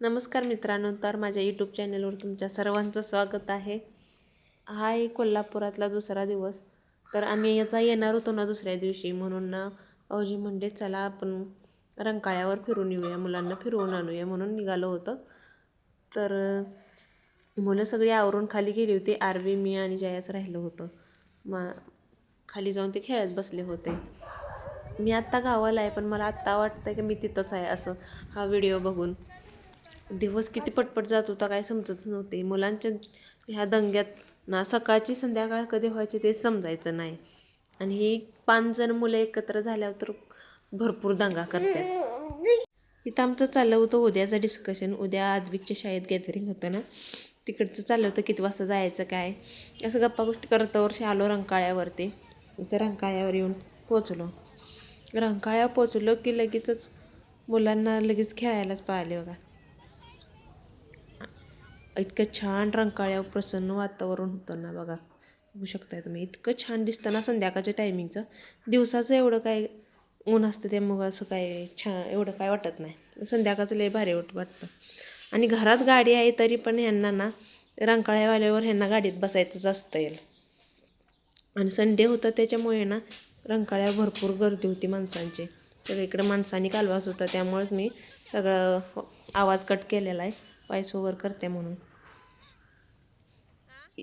नमस्कार मित्रांनो तर माझ्या यूट्यूब चॅनलवर तुमच्या सर्वांचं स्वागत आहे. हा आहे कोल्हापुरातला दुसरा दिवस. तर आम्ही याचा येणार होतो ना दुसऱ्या दिवशी म्हणून ना अवजी म्हणजे चला आपण रंकाळ्यावर फिरून येऊया मुलांना फिरवून आणूया म्हणून निघालो होतं. तर मुलं सगळी आवरून खाली गेली होती. आरवी मी आणि जयाच राहिलं होतं. मा खाली जाऊन ते खेळत बसले होते. मी आत्ता गावाला आहे पण मला आत्ता वाटतं की मी तिथंच आहे असं हा व्हिडिओ बघून. दिवस किती पटपट जात होता काय समजत नव्हते. मुलांच्या ह्या दंग्यात ना सकाळची संध्याकाळ कधी व्हायची ते समजायचं नाही. आणि ही पाच जण मुलं एकत्र झाल्यावर तर भरपूर दंगा करतात. इथं आमचं चाललं होतं उद्याचं डिस्कशन उद्या आद्विकच्या शाळेत गॅदरिंग होतं ना. तिकडचं चाललं होतं किती वाजता जायचं काय. असं गप्पा गोष्टी करत वर्षी आलो रंकाळ्यावरती. इथं रंकाळ्यावर येऊन पोचलो रंकाळ्यावर पोचलो की लगेचच मुलांना लगेच खेळायलाच पाहिले बघा. इतकं छान रंकाळ्यावर प्रसन्न वातावरण होतं ना बघा. बघू शकताय तुम्ही. इतकं छान दिसतं ना संध्याकाळच्या टायमिंगचं दिवसाचं एवढं काय ऊन असतं त्यामुळं असं काय छान एवढं काय वाटत नाही. संध्याकाळचं लय भारी वाट वाटतं. आणि घरात गाडी आहे तरी पण ह्यांना ना रंकाळ्यावाल्यावर ह्यांना गाडीत बसायचंच असतं येईल आणि संडे होता त्याच्यामुळे ना रंकाळ्यावर भरपूर गर्दी होती माणसांची. सगळीकडे इकडं माणसांनी कालवास होता त्यामुळेच मी सगळं आवाज कट केलेला आहे. वॉईस ओव्हर करते म्हणून.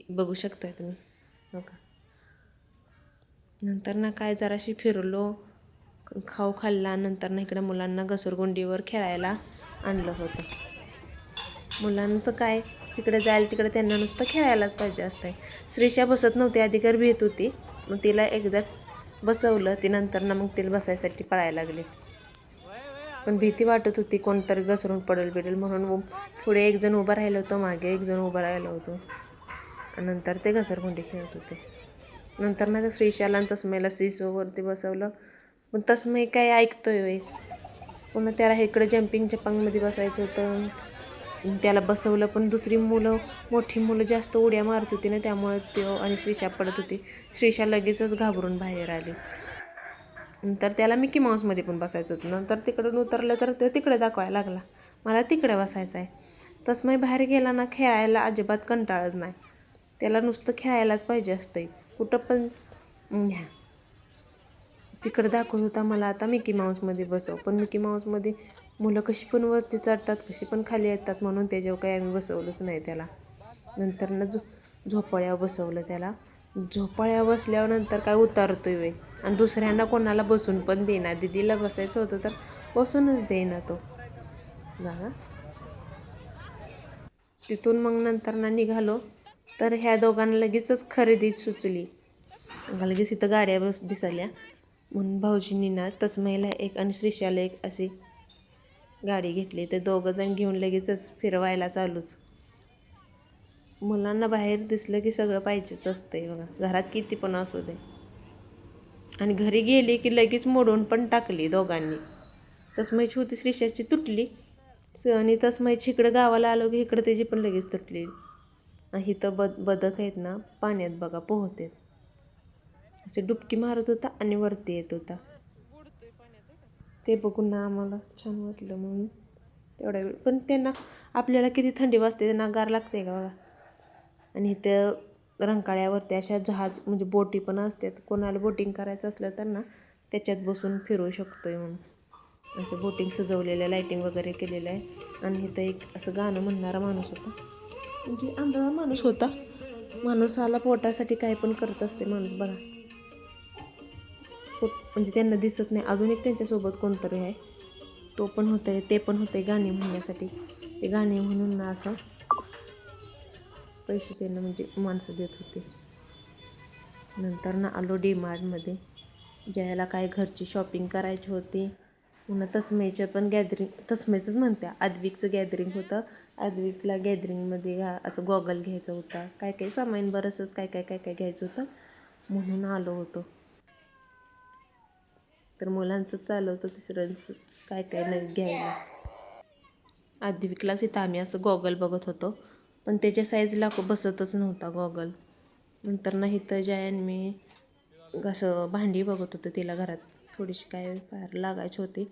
बघू शकताय तुम्ही. हो का? नंतर ना काय जराशी फिरलो खाऊ खाल्ला नंतर ना इकडं मुलांना घसरगुंडीवर खेळायला आणलं होतं. मुलांचं काय तिकडे जायला तिकडे त्यांना नुसतं खेळायलाच पाहिजे असतंय. श्रीषा बसत नव्हती आधी घर भीत होती. मग तिला एकदा बसवलं ती नंतर ना मग तिला बसायसाठी पळायला लागली. पण भीती वाटत होती कोणतरी घसरून पडेल बिडेल म्हणून. पुढे एक जण उभं राहिलं होतं मागे एक जण उभं राहिलं होतं. नंतर ते घसरगुंडी खेळत होते. नंतर ना त्या श्रीशाला आणि तस्मेला सिसोवरती बसवलं. पण तस्मै काय ऐकतोय वे पुन्हा त्याला इकडे जम्पिंग जपांगमध्ये बसायचं होतं. त्याला बसवलं पण दुसरी मुलं मोठी मुलं जास्त उड्या मारत होती ना त्यामुळे तो आणि श्रीषा पडत होती. श्रीषा लगेचच घाबरून बाहेर आली. नंतर त्याला मिकी माऊसमध्ये पण बसायचं होतं. नंतर तिकडून उतरलं तर तो तिकडे दाखवायला लागला. मला तिकडे बसायचं आहे तसमय बाहेर गेला ना खेळायला अजिबात कंटाळत नाही. त्याला नुसतं खेळायलाच पाहिजे असतंय. कुठं पण न्या. तिकडं दाखवत होता मला आता मिकी माऊसमध्ये बसव. पण मिकी माऊसमध्ये मुलं कशी पण वरती चढतात कशी पण खाली येतात म्हणून त्याच्यावर काही आम्ही बसवलंच नाही त्याला. नंतर ना झो झोपाळ्यावर बसवलं त्याला. झोपाळ्यावर बसल्यावर नंतर काय उतारतोय वे आणि दुसऱ्यांना कोणाला बसून पण देणार दिदीला बसायचं होतं तर बसूनच देईना तो. बघा. तिथून मग नंतर ना निघालो. तर ह्या दोघांना लगेचच खरेदी सुचली. लगेच इथं गाड्या बस दिसल्या. म्हणून भाऊजींनी ना तस्मईला एक आणि श्रीशाला एक अशी गाडी घेतली. ते दोघं जण घेऊन लगेचच फिरवायला चालूच. मुलांना बाहेर दिसलं की सगळं पाहिजेच असतंय बघा. घरात किती पण असू दे. आणि घरी गेली की लगेच मोडून पण टाकली दोघांनी. तस्मयची होती श्रीशाची तुटली. स- आणि तस्मयची इकडं गावाला आलो की इकडं त्याची पण लगेच तुटली. इथं बद बदक आहेत ना पाण्यात बघा पोहतात. असे डुबकी मारत होता आणि वरती येत होता. ते बघून ना आम्हाला छान वाटलं म्हणून. तेवढा वेळ पण त्यांना आपल्याला किती थंडी वाजते त्यांना गार लागते का बघा? आणि इथं रंकाळ्यावरती अशा जहाज म्हणजे बोटी पण असतात. कोणाला बोटिंग करायचं असलं तर ना त्याच्यात बसून फिरू शकतोय म्हणून. असं बोटिंग सजवलेलं आहे लाईटिंग वगैरे केलेलं आहे. आणि इथं एक असं गाणं म्हणणारा माणूस होता. म्हणजे आंधळा माणूस होता. माणूसाला पोटासाठी काय पण करत असते माणूस बघा. पोट म्हणजे त्यांना दिसत नाही. अजून एक त्यांच्यासोबत कोणतरी आहे. तो पण होत आहे ते पण होते गाणे म्हणण्यासाठी. ते गाणे म्हणून ना असं पैसे त्यांना म्हणजे माणसं देत होते. नंतर ना आलो डी मार्टमध्ये ज्याला काय घरची शॉपिंग करायची होती. पुन्हा तस्मेचं पण गॅदरिंग तस्मेचंच म्हणत्या आद्विकचं गॅदरिंग होतं. आद्विकला गॅदरिंगमध्ये घ्या असं गॉगल घ्यायचा होता. काय काय सामान बरंचंच काय काय काय काय घ्यायचं होतं म्हणून आलो होतो. तर मुलांचंच चाललं होतं तिसऱ्यांचं काय काय नवीन घ्यायला. आद्विकलाच इथं आम्ही असं गॉगल बघत होतो. पण त्याच्या साईजला बसतच नव्हता गॉगल नंतर नाही तर जयान मी असं भांडी बघत होतो तिला घरात. थोडीशी काय फार लागायची होती.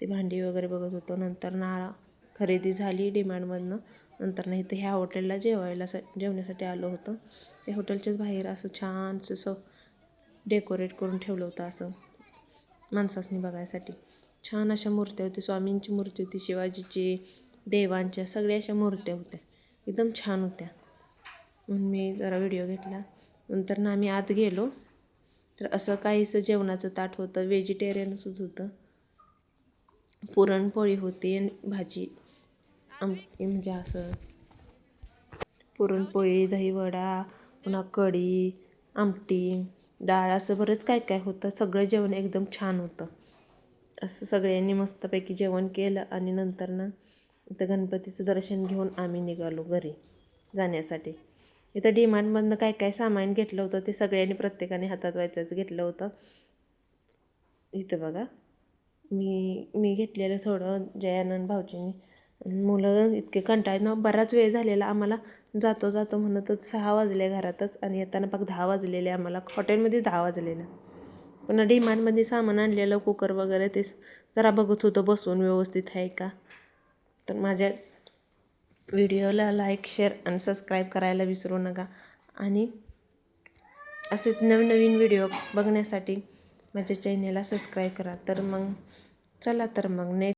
ती भांडी वगैरे बघत होतो. नंतर ना खरेदी झाली डिमांडमधनं. नंतर नाही तर ह्या हॉटेलला जेवायला सा जेवण्यासाठी आलो होतं. त्या हॉटेलच्याच बाहेर असं छानसं असं डेकोरेट करून ठेवलं होतं असं माणसासनी बघायसाठी. छान अशा मूर्त्या होत्या. स्वामींची मूर्ती होती शिवाजीची देवांच्या सगळ्या अशा मूर्त्या होत्या. एकदम छान होत्या. म्हणून मी जरा व्हिडिओ घेतला. नंतर ना आम्ही आत गेलो. तर असं काहीसं जेवणाचं ताट होतं व्हेजिटेरियनच होतं. पुरणपोळी होती आणि भाजी. आम म्हणजे असं पुरणपोळी दहीवडा पुन्हा कढी आमटी डाळ असं बरंच काय काय होतं. सगळं जेवण एकदम छान होतं. असं सगळ्यांनी मस्तपैकी जेवण केलं आणि नंतर ना इथं गणपतीचं दर्शन घेऊन आम्ही निघालो घरी जाण्यासाठी. इथं डिमांडमधनं काय काय सामान घेतलं होतं ते सगळ्यांनी प्रत्येकाने हातात व्हायचंच घेतलं होतं. इथं बघा मी मी घेतलेलं थोडं जयानंद भाऊजींनी. मुलं इतके कंटाळ ना बराच वेळ झालेला आम्हाला. जातो जातो म्हणतच सहा वाजले घरातच आणि येताना पाक दहा वाजलेले आम्हाला. हॉटेलमध्ये दहा वाजलेलं. पण डिमांडमध्ये सामान आणलेलं कुकर वगैरे ते जरा बघत होतं बसून व्यवस्थित आहे का? तर माझ्या व्हिडिओला लाईक शेअर आणि सबस्क्राईब करायला विसरू नका. आणि असेच नवीन नवीन व्हिडिओ बघण्यासाठी माझ्या चॅनेलला सबस्क्राईब करा. तर मग चला तर मग ने